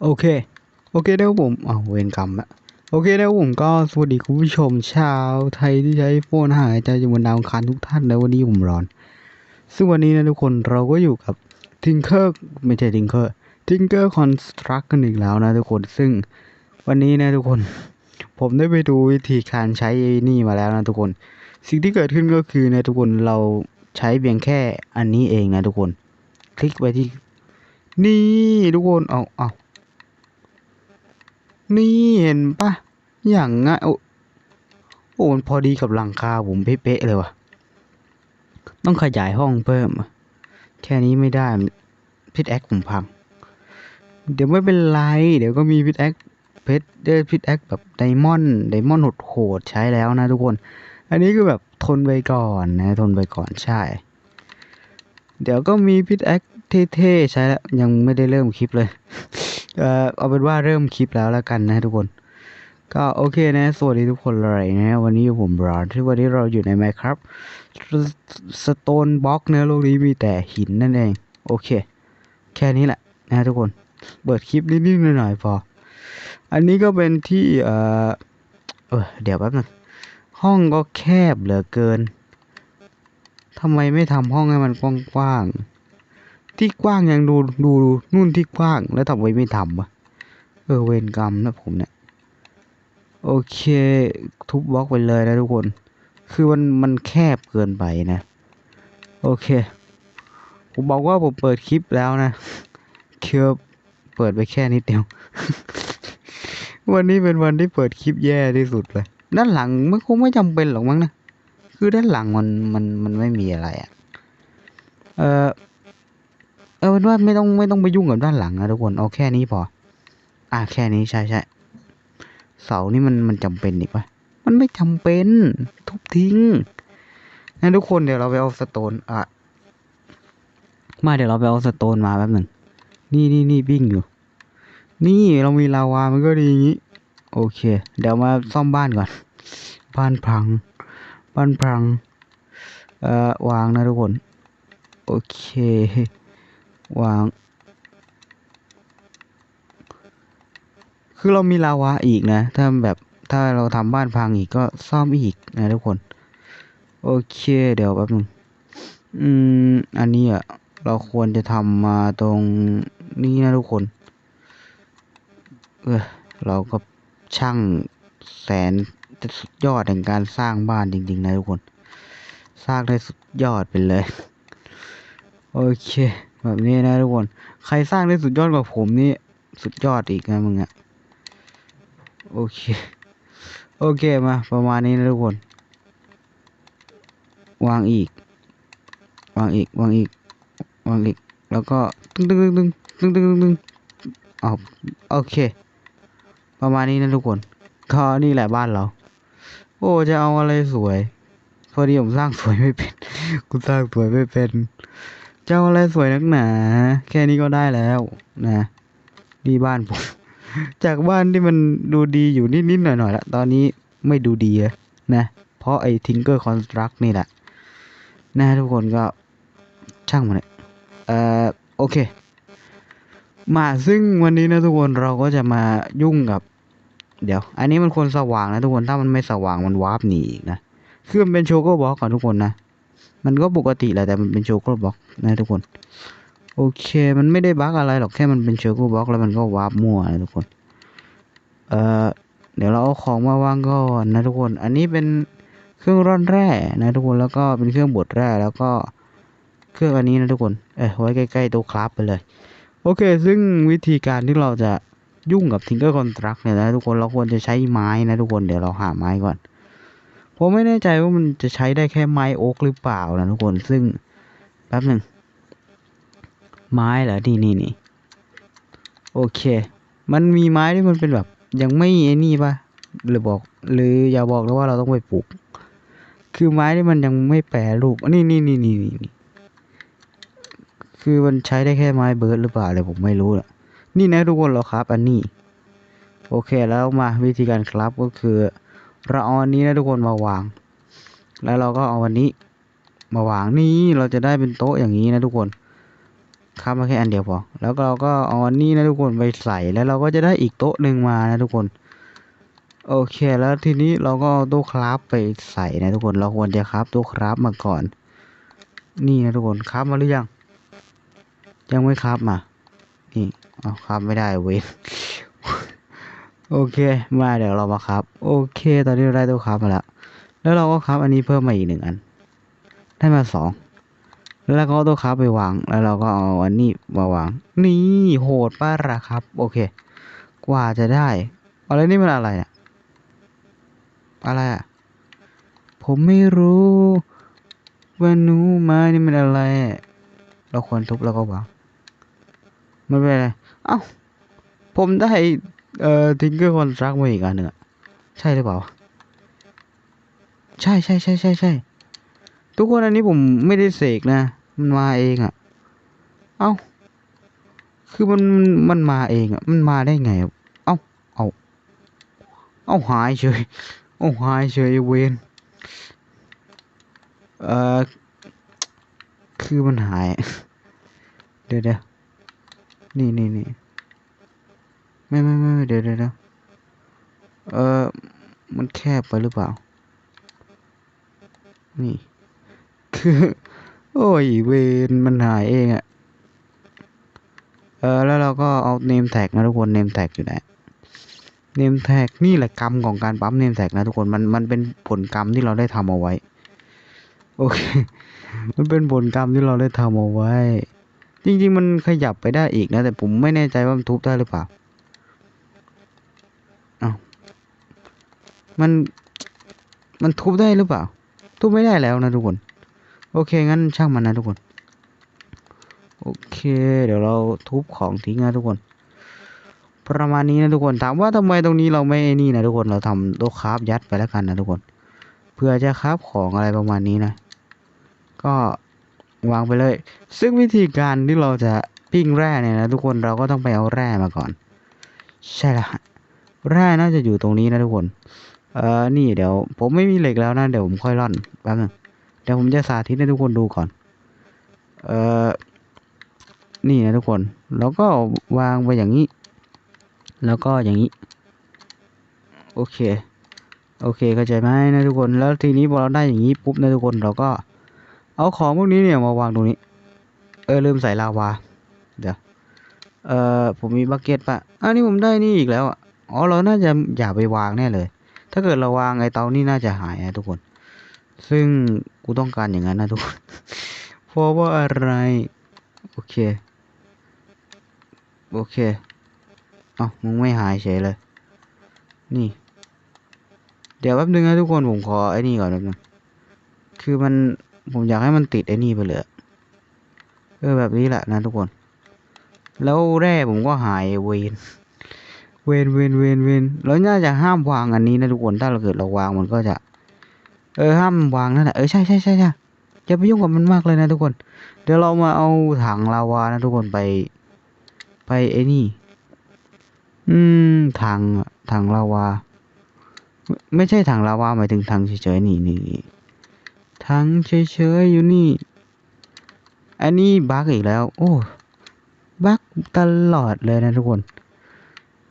โอเค โอเคนะครับผมอ้าวเวรกรรมละโอเคนะครับผมก็สวัสดีคุณผู้ชมชาวไทยที่ใช้โฟนหายใจอยู่บนดาวอังคารทุกท่านนะวันนี้ผมร้อน ซึ่งวันนี้นะทุกคนเราก็อยู่กับทิงเกอร์ไม่ใช่ทิงเกอร์ทิงเกอร์คอนสตรักกันอีกแล้วนะทุกคนซึ่งวันนี้นะทุกคน ผมได้ไปดูวิธีการใช้นี่มาแล้วนะทุกคน สิ่งที่เกิดขึ้นก็คือนะทุกคนเราใช้เพียงแค่อันนี้เองนะทุกคน คลิกไปที่นี่ทุกคนเอาเอา นี่เห็นปะอย่างง่ายโอ้โอ้มันพอดีกับหลังคาผมเป๊ะๆเลยวะต้องขยายห้องเพิ่มอะแค่นี้ไม่ได้พิษแอคผมพัง เดี๋ยวไม่เป็นไร เดี๋ยวก็มีพิษแอคเพชรเดพิษแอคแบบไดมอนด์ไดมอนด์โหดใช้แล้วนะทุกคน อันนี้คือแบบทนไปก่อนนะ ทนไปก่อนใช่ เดี๋ยวก็มีพิษแอคเท่ๆใช้แล้วยังไม่ได้เริ่มคลิปเลย เอ่อเอาเป็นว่าเริ่มคลิปแล้วแล้วกันนะทุกคน ก็โอเคนะ สวัสดีทุกคนเลยนะวันนี้ผมบรอนที่วันนี้เราอยู่ใน Minecraft Stone Block เนื้อะโลกนี้มีแต่หินนั่นเอง โอเค แค่นี้แหละนะทุกคน เปิดคลิปนิดๆหน่อยๆพอ อันนี้ก็เป็นที่เอ่อเออเดี๋ยวแป๊บนึงห้องก็แคบเหลือเกินทำไมไม่ทำห้องให้มันกว้างๆ ที่กว้างยังดูดูนู่นที่กว้างแล้วทำไมไม่ทำวะเออเวรกรรมนะผมเนี่ยโอเค ทุบบล็อกไปเลยนะทุกคน คือมันมันแคบเกินไปนะ โอเค ผมบอกว่าผมเปิดคลิปแล้วนะเคือเปิดไปแค่นิดเดียว วันนี้เป็นวันที่เปิดคลิปแย่ที่สุดเลย ด้านหลังมันคงไม่จำเป็นหรอกมั้งนะ คือด้านหลังมันมันมันไม่มีอะไรอะ่ะ เออ เออเป็นว่าไม่ต้องไม่ต้องไปยุ่งกับด้านหลังนะทุกคนเอาแค่นี้พอ อะแค่นี้ใช่ใช่เสานี่มันมันจำเป็นอีกปะมันไม่จำเป็นทุบทิ้งงั้นทุกคนเดี๋ยวเราไปเอาสโตนอะมาเดี๋ยวเราไปเอาสโตนมาแป๊บหนึ่งนี่นี่นี่วิ่งอยู่ นี่เรามีลาวามันก็ดีอย่างนี้ โอเค เดี๋ยวมาซ่อมบ้านก่อน บ้านพัง บ้านพัง เอ่อวางนะทุกคน โอเค วาง คือเรามีลาวาอีกนะ ถ้าแบบถ้าเราทำบ้านพังอีกก็ซ่อมอีกนะทุกคน โอเค เดี๋ยวแป๊บนึงอืม อันนี้อะ เราควรจะทำมาตรงนี้นะทุกคน เออเราก็ช่างแสนสุดยอดแห่งการสร้างบ้านจริง ๆ นะทุกคน สร้างได้สุดยอดไปเลย โอเค แบบนี้นะทุกคน ใครสร้างได้สุดยอดกว่าผมนี่สุดยอดอีกนะมึงอะโอเค โอเคมาประมาณนี้นะทุกคน วางอีก วางอีก วางอีก วางอีก แล้วก็ตึ้งตึ้งตึ้งตึ้งตึ้งตึ้งตึงอ๋โอเค ประมาณนี้นะทุกคนก็นี่แหละบ้านเรา โอ้จะเอาอะไรสวย พอดีผมสร้างสวยไม่เป็น กูสร้างสวยไม่เป็น เอาอะไรสวยนักหนา แค่นี้ก็ได้แล้วนะนี่บ้านผม จากบ้านที่มันดูดีอยู่นิดๆหน่อยๆละตอนนี้ไม่ดูดีนะ เพราะไอ้ทิงเกอร์คอนสตรักนี่แหละ นะทุกคนก็ช่างมันเลยเอ่อโอเค มาซึ่งวันนี้นะทุกคนเราก็จะมายุ่งกับ เดี๋ยว อันนี้มันควรสว่างนะทุกคนถ้ามันไม่สว่างมันวาร์ปหนีอีกนะคือมันเป็นโชว์ก็บล็อกก่อนทุกคนนะ มันก็ปกติแหละแต่มันเป็นโชว์ก็บล็อกนะทุกคน โอเค มันไม่ได้บั๊กอะไรหรอกแค่มันเป็นโชว์ก็บล็อกแล้วมันก็วาร์ปมั่วนะทุกคน เอ่อเดี๋ยวเราเอาของมาวางก่อนนะทุกคน อันนี้เป็นเครื่องร่อนแร่นะทุกคนแล้วก็เป็นเครื่องบดแร่แล้วก็เครื่องอันนี้นะทุกคน เอ้ยไว้ใกล้ๆตัวคราฟไปเลย โอเค ซึ่งวิธีการที่เราจะยุ่งกับ Tinker Construct เนี่ยนะทุกคนเราควรจะใช้ไม้นะทุกคนเดี๋ยวเราหาไม้ก่อน ผมไม่แน่ใจว่ามันจะใช้ได้แค่ไม้โอ๊กหรือเปล่านะทุกคนซึ่งแป๊บหนึ่งไม้เหรอนี่นี่นี่โอเค มันมีไม้ที่มันเป็นแบบ ยังไม่ไอ้นี่ปะหรือบอก หรืออย่าบอกนะว่าเราต้องไปปลูก คือไม้ที่มันยังไม่แปรรูปอันนี้นี่นี่นี่นี่คือมันใช้ได้แค่ไม้เบิร์ดหรือเปล่าเลยผมไม่รู้ละนี่นะทุกคนเราครับ อันนี้ โอเคแล้วมาวิธีการครับก็คือ เราเอาอันนี้นะทุกคนมาวาง แล้วเราก็เอาอันนี้ มาวางนี่เราจะได้เป็นโต๊ะอย่างนี้นะทุกคนครับมาแค่อันเดียวพอ แล้วเราก็เอาอันนี้นะทุกคนไปใส่ แล้วเราก็จะได้อีกโต๊ะหนึ่งมานะทุกคน โอเค แล้วทีนี้เราก็เอาโต๊ะคราฟไปใส่นะทุกคน เราควรจะคราฟโต๊ะคราฟมาก่อน นี่นะทุกคนคราฟมาหรือยัง ยังไม่คราฟมา นี่เอาคราฟไม่ได้เว้ย โอเค มาเดี๋ยวเรามาครับ โอเค ตอนนี้เราได้ตัวครับมาแล้ว แล้วเราก็ครับอันนี้เพิ่มมาอีกหนึ่งอัน ได้มาสอง แล้วเราก็ตัวครับไปวาง แล้วเราก็เอาอันนี้มาวาง นี่โหดป้าระครับ โอเค กว่าจะได้อะไรนี่มันอะไรเนี่ย อะไรอะ ผมไม่รู้ว่านูม้นี่มันอะไร เราควรทุบแล้วก็วาง ไม่เป็นไร เอ้า ผมได้ เอ่อทิงเกอร์คอนสตรักมาอีกอันหนึ่งอะใช่หรือเปล่า ใช่ใช่ใช่ใช่ใช่ทุกคนอันนี้ผมไม่ได้เสกนะ มันมาเองอะ่ะเอ้า คือมันมันมาเองอะ่ะมันมาได้ไงอะเอ้า เอาเอ้าหายเฉย เอ้าหายเฉยเวนเอ่อ คือมันหาย เดี๋ยวเดี๋ยวนี่นี่นี่ไม่ไม่ไม่ เดี๋ยวเดี๋ยวเดี๋ยวเออ มันแคบไปหรือเปล่า นี่ คือ โอ้ย เวนมันหายเองอะเออ แล้วเราก็เอาเนมแท็กนะทุกคนเนมแท็กอยู่ไหนเนมแท็กนี่แหละกรรมของการปั๊มเนมแท็กนะทุกคนมันมันเป็นผลกรรมที่เราได้ทำเอาไว้ โอเค มันเป็นผลกรรมที่เราได้ทำเอาไว้ จริง ๆ มันขยับไปได้อีกนะ แต่ผมไม่แน่ใจว่ามันทุบได้หรือเปล่า มัน มันทุบได้หรือเปล่า ทุบไม่ได้แล้วนะทุกคน โอเคงั้นช่างมันนะทุกคน โอเค เดี๋ยวเราทุบของทิ้งนะทุกคน ประมาณนี้นะทุกคน ถามว่าทำไมตรงนี้เราไม่ไอ้นี่นะทุกคน เราทำโต๊ะคราฟยัดไปแล้วกันนะทุกคน เพื่อจะคราฟของอะไรประมาณนี้นะ ก็วางไปเลย ซึ่งวิธีการที่เราจะปิ้งแร่เนี่ยนะทุกคนเราก็ต้องไปเอาแร่มาก่อน ใช่ละแร่น่าจะอยู่ตรงนี้นะทุกคน เออนี่เดี๋ยว ผมไม่มีเหล็กแล้วนะ เดี๋ยวผมค่อยร่อนแป๊บนึงเดี๋ยวผมจะสาธิตให้ทุกคนดูก่อน เอ่อ นี่นะทุกคน แล้วก็วางไปอย่างนี้ แล้วก็อย่างนี้ โอเค โอเคเข้าใจไหมนะทุกคน แล้วทีนี้พอเราได้อย่างนี้ปุ๊บนะทุกคนเราก็ เอาของพวกนี้เนี่ยมาวางตรงนี้ เออลืมใส่ลาวา เดี๋ยว เอ่อ ผมมีบักเก็ตปะอันนี้ผมได้นี่อีกแล้วอะอ๋อ เราน่าจะอย่าไปวางแน่เลย ถ้าเกิดเราวางไอเตานี่น่าจะหายนะทุกคน ซึ่งกูต้องการอย่างนั้นนะทุกคน เพราะว่าอะไร โอเค โอเค เอ้ามึงไม่หายเฉยเลย นี่ เดี๋ยวแป๊บนึงนะทุกคน ผมขอไอ้นี่ก่อนแป๊บนึง คือมัน ผมอยากให้มันติดไอ้นี่ไปเลยเออแบบนี้แหละนะทุกคน แล้วแร่ผมก็หายเวน เวนเวนเวนเวนแล้วน่าจะห้ามวางอันนี้นะทุกคนถ้าเราเกิดเราวางมันก็จะ เออห้ามวางนั่นแหละเออใช่ใช่ใช่ใช่อย่าไปยุ่งกับมันมากเลยนะทุกคน เดี๋ยวเรามาเอาถังลาวานะทุกคนไป ไปไอ้นี่ อืมถังถังลาวา ไม่ใช่ถังลาวาหมายถึงถังเฉยๆนี่นี่นี่ถังเฉยๆอยู่นี่ อันนี้บั๊กอีกแล้ว โอ้บั๊กตลอดเลยนะทุกคน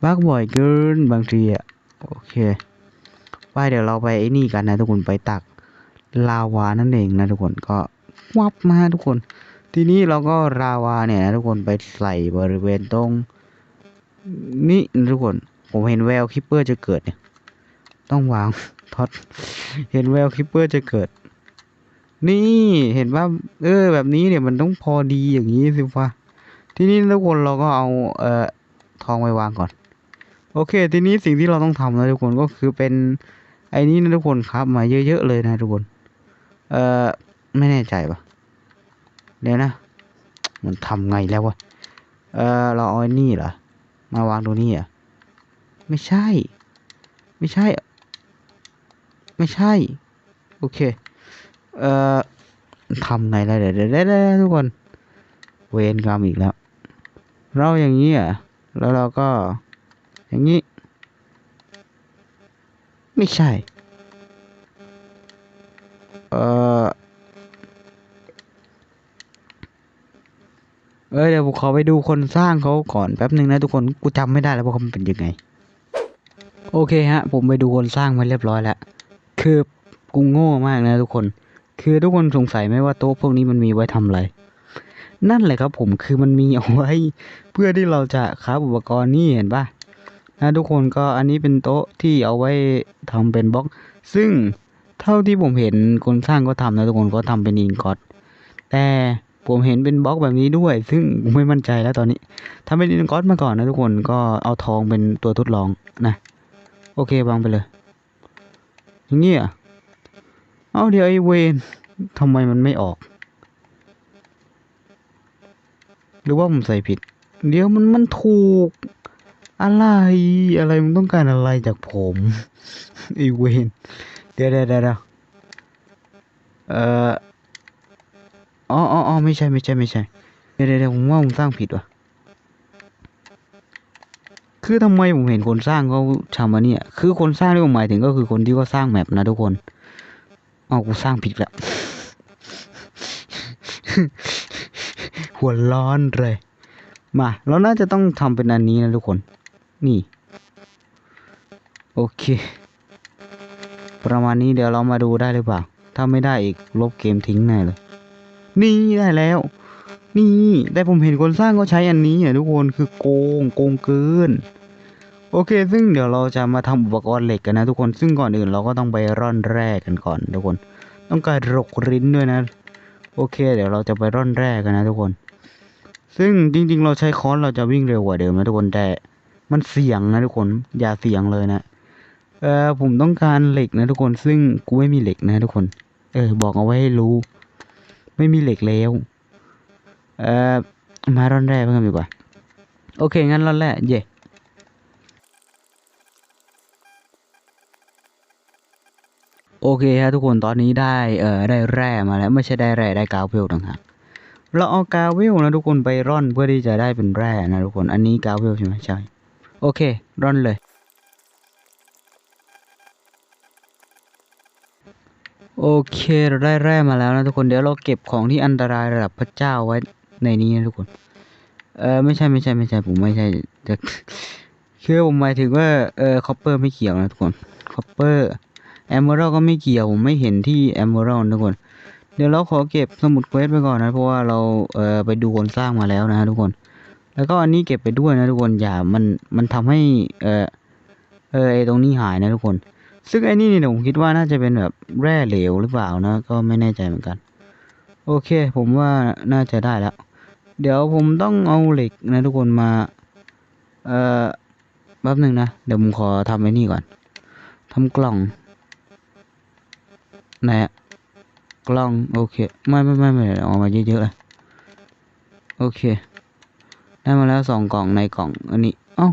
บักบ่อยเกินบางทีอะโอเคไปเดี๋ยวเราไปไอ้นี่กันนะทุกคนไปตักลาวานั่นเองนะทุกคนก็วับมาทุกคน ทีนี้เราก็ลาวาเนี่ยนะทุกคนไปใส่บริเวณตรงนี่นะทุกคนผมเห็นแววคิปเปอร์จะเกิดเนี่ย ต้องวางท็อตเห็นแววคิปเปอร์จะเกิด นี่เห็นว่าเออ แบบนี้เนี่ยมันต้องพอดีอย่างนี้สิฟ้าทีนี้ทุกคนเราก็เอาเอ่อทองไปวางก่อน โอเค ทีนี้สิ่งที่เราต้องทำนะทุกคนก็คือเป็นไอ้นี้นะทุกคนครับมาเยอะๆเลยนะทุกคน เอ่อไม่แน่ใจปะเดี๋ยวนะ มันทำไงแล้ววะ เอ่อเราเอาไอ้นี่เหรอ มาวางตรงนี้อะ ไม่ใช่ ไม่ใช่ ไม่ใช่ โอเค เอ่อทำไงแล้วเดี๋ยวเดี๋ยวเดี๋ยวเดี๋ยวทุกคน เวรกรรมอีกแล้ว เราอย่างนี้อะ แล้วเราก็ อย่างนี้ ไม่ใช่ เออเอ้ยเดี๋ยวผมขอไปดูคนสร้างเขาก่อนแป๊บหนึ่งนะทุกคนกูจำไม่ได้แล้วว่าเขาเป็นยังไง โอเคฮะ ผมไปดูคนสร้างมาเรียบร้อยแล้วคือกูโง่มากนะทุกคน คือทุกคนสงสัยไหมว่าโต๊ะพวกนี้มันมีไว้ทำอะไร นั่นแหละครับผมคือมันมีเอาไว้ เพื่อที่เราจะค้าอุปกรณ์นี่เห็นปะ นะทุกคนก็อันนี้เป็นโต๊ะที่เอาไว้ทำเป็นบล็อก ซึ่งเท่าที่ผมเห็นคนสร้างก็ทำนะทุกคนก็ทำเป็นอินกอตแต่ผมเห็นเป็นบล็อกแบบนี้ด้วย ซึ่งไม่มั่นใจแล้วตอนนี้ทำเป็นอินกอตมาก่อนนะทุกคนก็เอาทองเป็นตัวทดลองนะโอเควางไปเลยอย่างเงี้ยเอาเดี๋ยวไอเวนทำไมมันไม่ออก หรือว่าผมใส่ผิด เดี๋ยวมันมันถูก อะไร อะไรมันต้องการอะไรจากผมไอเวนเดี๋ยวเดี๋ยวเดี๋ยวเดะอ่ออ๋ออ๋อไม่ใช่ไม่ใช่ไม่ใช่ เดี๋ยวเดี๋ยวผมว่าผมสร้างผิดว่ะ คือทำไมผมเห็นคนสร้างเขาทำมาเนี่ย คือคนสร้างที่ผมหมายถึงก็คือคนที่เขาสร้างแมปนะทุกคนเอากูสร้างผิดแล้วหัวร้อนเลย มา เราน่าจะต้องทำเป็นอันนี้นะทุกคน นี่ โอเค ประมาณนี้เดี๋ยวเรามาดูได้หรือเปล่า ถ้าไม่ได้อีกลบเกมทิ้งแน่เลย นี่ได้แล้ว นี่ แต่ผมเห็นคนสร้างเขาใช้อันนี้อะทุกคนคือโกงโกงเกิน โอเค ซึ่งเดี๋ยวเราจะมาทำอุปกรณ์เหล็กกันนะทุกคนซึ่งก่อนอื่นเราก็ต้องไปร่อนแร่กันก่อนทุกคน ต้องการรกริ้นด้วยนะ โอเค เดี๋ยวเราจะไปร่อนแร่กันนะทุกคนซึ่งจริงๆ เราใช้ค้อนเราจะวิ่งเร็วกว่าเดิมนะทุกคนแต่ มันเสี่ยงนะทุกคน อย่าเสี่ยงเลยนะ เออผมต้องการเหล็กนะทุกคน ซึ่งกูไม่มีเหล็กนะทุกคน เออ บอกเอาไว้ให้รู้ ไม่มีเหล็กแล้ว เออมาร่อนแร่เพิ่มดีกว่า โอเค งั้นร่อนแร่เย่โอเคฮะทุกคนตอนนี้ได้เอ่อได้แร่มาแล้วไม่ใช่ได้แร่ได้กาวเวลต่างหากเราเอากาวเวลนะทุกคนไปร่อนเพื่อที่จะได้เป็นแร่นะทุกคน อันนี้กาวเวลใช่ไหมใช่ โอเค รอนเลย โอเค เราได้แร่มาแล้วนะทุกคน เดี๋ยวเราเก็บของที่อันตรายระดับพระเจ้าไว้ในนี้นะทุกคน เออไม่ใช่ไม่ใช่ไม่ใช่ผมไม่ใช่จะคือผมหมายถึงว่า เออคอปเปอร์ไม่เกี่ยวนะทุกคน คอปเปอร์แอมเบอร์ก็ไม่เกี่ยว ผมไม่เห็นที่แอมเบอร์ทุกคน เดี๋ยวเราขอเก็บสมุดเควสไปก่อนนะ เพราะว่าเรา เอ่อไปดูคนสร้างมาแล้วนะทุกคน แล้วก็อันนี้เก็บไปด้วยนะทุกคนอย่ามันมันทำให้เออเออไอตรงนี้หายนะทุกคน ซึ่งไอ้นี่เนี่ยผมคิดว่าน่าจะเป็นแบบแร่เหลวหรือเปล่านะ ก็ไม่แน่ใจเหมือนกัน โอเค ผมว่าน่าจะได้แล้ว เดี๋ยวผมต้องเอาเหล็กนะทุกคนมา เอ่อแป๊บหนึ่งนะ เดี๋ยวผมขอทำไอ้นี่ก่อนทำกล่องไหนะกล้อง โอเค ไม่ไม่ไม่ไม่เอามาเยอะๆเลยโอเค ได้มาแล้วสองกล่องในกล่อง อันนี้ เอ้า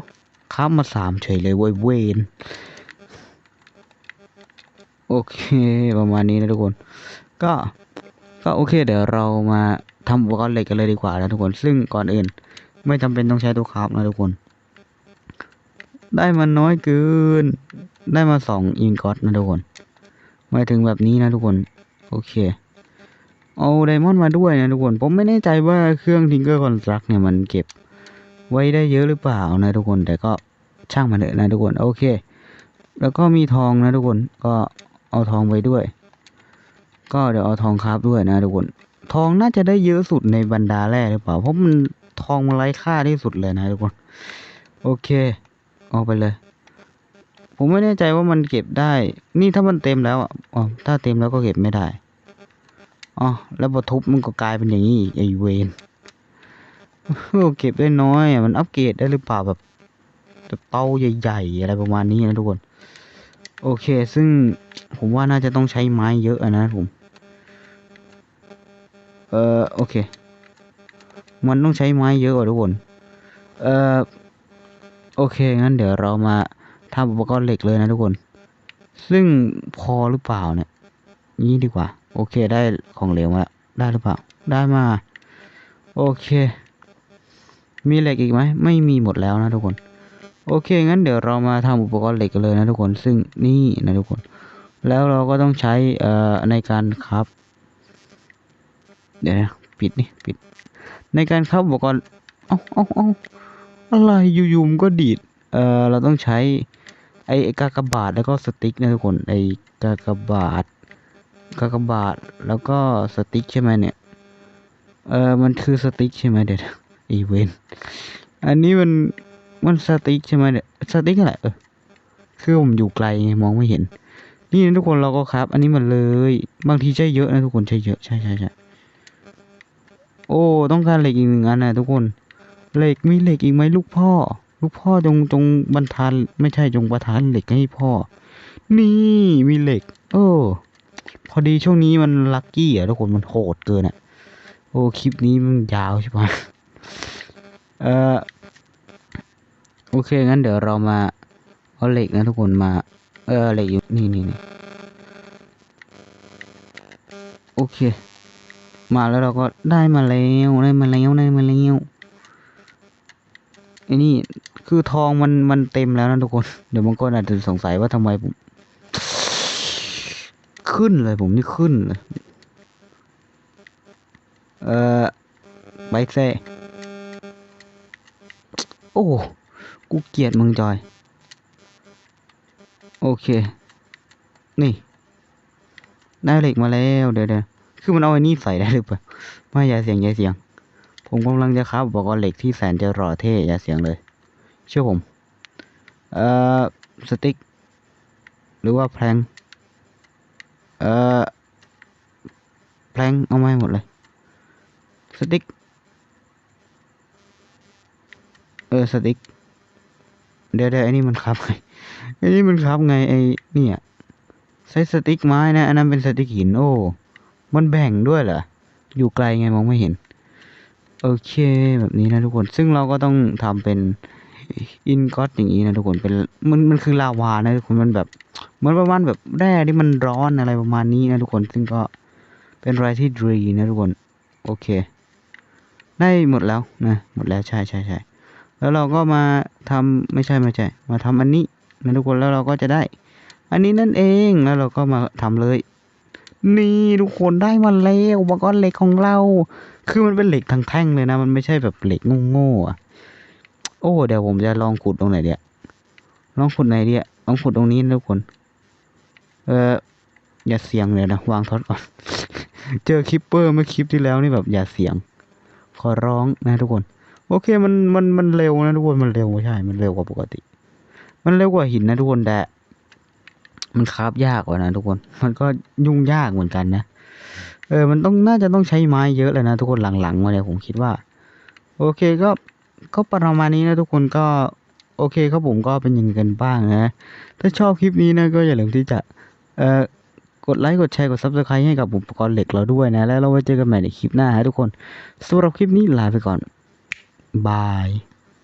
ค้ามาสามเฉยเลยเว้ยเวนโอเคประมาณนี้นะทุกคน ก็ก็โอเค เดี๋ยวเรามาทำอุปกรณ์เหล็กกันเลยดีกว่านะทุกคน ซึ่งก่อนอื่น ไม่จำเป็นต้องใช้ตัวคราฟนะทุกคน ได้มาน้อยเกิน ได้มาสองอินกอตนะทุกคน มาถึงแบบนี้นะทุกคน โอเค เอาไดมอนด์มาด้วยนะทุกคน ผมไม่แน่ใจว่าเครื่องทิงเกอร์คอนสตรักเนี่ยมันเก็บไว้ได้เยอะหรือเปล่านะทุกคน แต่ก็ช่างมันเถอะนะทุกคน โอเค แล้วก็มีทองนะทุกคน ก็เอาทองไปด้วย ก็เดี๋ยวเอาทองคราบด้วยนะทุกคน ทองน่าจะได้เยอะสุดในบรรดาแร่หรือเปล่า เพราะมันทองมันไร้ค่าที่สุดเลยนะทุกคน โอเค เอาไปเลย ผมไม่แน่ใจว่ามันเก็บได้ นี่ถ้ามันเต็มแล้วอะ อ๋อ ถ้าเต็มแล้วก็เก็บไม่ได้ อ๋อแล้วพอทุบมันก็กลายเป็นอย่างนี้อีกไอเวนเอเก็บได้น้อยมันอัปเกรดได้หรือเปล่าแบบแบบเตาใหญ่ๆอะไรประมาณนี้นะทุกคน โอเค ซึ่งผมว่าน่าจะต้องใช้ไม้เยอะอะนะผมเออโอเค มันต้องใช้ไม้เยอะกว่าทุกคน เออโอเค งั้นเดี๋ยวเรามาทำอุปกรณ์เหล็กเลยนะทุกคน ซึ่งพอหรือเปล่าเนี่ย นี้ดีกว่า โอเคได้ของเหลวมาแล้วได้หรือเปล่า ได้มา โอเค มีเหล็กอีกไหม ไม่มีหมดแล้วนะทุกคน โอเค งั้นเดี๋ยวเรามาทำอุปกรณ์เหล็กกันเลยนะทุกคน ซึ่งนี่นะทุกคน แล้วเราก็ต้องใช้เอ่อในการครับ เดี๋ยวนะปิดนี่ปิด ในการครับอุปกรณ์เอาเอาเอาอะไรอยู่ๆมันก็ดีด เอ่อ เราต้องใช้ไอ้ไอ้กากบาทแล้วก็สติ๊กนะทุกคน ไอ้กากบาท กากบาทแล้วก็สติ๊กใช่ไหมเนี่ย เออมันคือสติ๊กใช่ไหมเดี๋ยวนะอีเวนต์อันนี้มันมันสติ๊กใช่ไหมเนี่ยสติ๊กอะไรเออคือผมอยู่ไกลไงมองไม่เห็น นี่นะทุกคนเราก็ครับ อันนี้มันเลย บางทีใช้เยอะนะทุกคนใช้เยอะใช่ใช่ใช่โอ้ต้องการเหล็กอีกหนึ่งอันนะทุกคนเหล็กมีเหล็กอีกไหมลูกพ่อ ลูกพ่อจงจงบรรทานไม่ใช่จงประทานเหล็กให้พ่อ นี่มีเหล็ก โอ้ พอดีช่วงนี้มันลัคกี้อะทุกคนมันโหดเกินอะ โอ้คลิปนี้มันยาวใช่ปะเออโอเคงั้นเดี๋ยวเรามาเอาเหล็กนะทุกคนมา เออเหล็กอยู่นี่นี่นี่โอเค มาแล้วเราก็ได้มาแล้วได้มาแล้วได้มาแล้วไอ้นี่คือทองมันมันเต็มแล้วนะทุกคน เดี๋ยวบางคนอาจจะสงสัยว่าทำไมผม ขึ้นเลยผมนี่ขึ้นเลย เออไปเซ่โอ้ กูเกลียดมึงจอย โอเค นี่ ได้เหล็กมาแล้ว เดี๋ยวเดี๋ยวคือมันเอาไอ้นี่ใส่ได้หรือเปล่า ไม่อย่าเสียงอย่าเสียง ผมกำลังจะครับบอกว่าเหล็กที่แสนจะหล่อเท่อย่าเสียงเลย เชื่อผม เอ่อ สติ๊ก หรือว่าแพลง เอ่อแพลงเอามาให้หมดเลยสติ๊กเออสติ๊กเดี๋ยวเดี๋ยวไอ้นี่มันครับไงไอ้นี่มันครับไงไอ้เนี่ยใช้สติ๊กไม้นะอันนั้นเป็นสติ๊กหินโอ้มันแบ่งด้วยเหรออยู่ไกลไงมองไม่เห็น โอเคแบบนี้นะทุกคนซึ่งเราก็ต้องทำเป็นอินก็ตอย่างนี้นะทุกคนเป็นมันมันคือลาวานะทุกคนมันแบบ เหมือนประมาณแบบแร่ที่มันร้อนอะไรประมาณนี้นะทุกคน ซึ่งก็เป็นอะไรที่ดีนะทุกคน โอเค ได้หมดแล้วนะ หมดแล้วใช่ใช่ใช่แล้วเราก็มาทำไม่ใช่ไม่ใช่ มาทำอันนี้นะทุกคน แล้วเราก็จะได้ อันนี้นั่นเอง แล้วเราก็มาทำเลย นี่ทุกคนได้มาแล้วอุปกรณ์เหล็กของเรา คือมันเป็นเหล็กทั้งแท่งเลยนะ มันไม่ใช่แบบเหล็กโง่ๆอะโอ้ เดี๋ยวผมจะลองขุดตรงไหนเดียลองขุดไหนเดียลองขุดตรงนี้นะทุกคน เอออย่าเสียงเลยนะวางท็อตก่อน เจอคิปเปอร์เมื่อคลิปที่แล้วนี่แบบอย่าเสียง ขอร้องนะทุกคน โอเคมันมันมันเร็วนะทุกคนมันเร็วใช่ มันเร็วกว่าปกติ มันเร็วกว่าหินนะทุกคนแต่มันคราฟยากกว่านะทุกคน มันก็ยุ่งยากเหมือนกันนะเออ มันต้องน่าจะต้องใช้ไม้เยอะเลยนะทุกคนหลังๆมาเนี่ยผมคิดว่า โอเคก็ก็ประมาณนี้นะทุกคนก็ โอเคครับผมก็เป็นอย่างนี้กันบ้างนะ ถ้าชอบคลิปนี้นะก็อย่าลืมที่จะ กดไลค์กดแชร์กดซับสไครต์ให้กับอุปกรณ์เหล็กเราด้วยนะ แล้วเราไว้เจอกันใหม่ในคลิปหน้าฮะทุกคนสำหรับคลิปนี้ลาไปก่อนบาย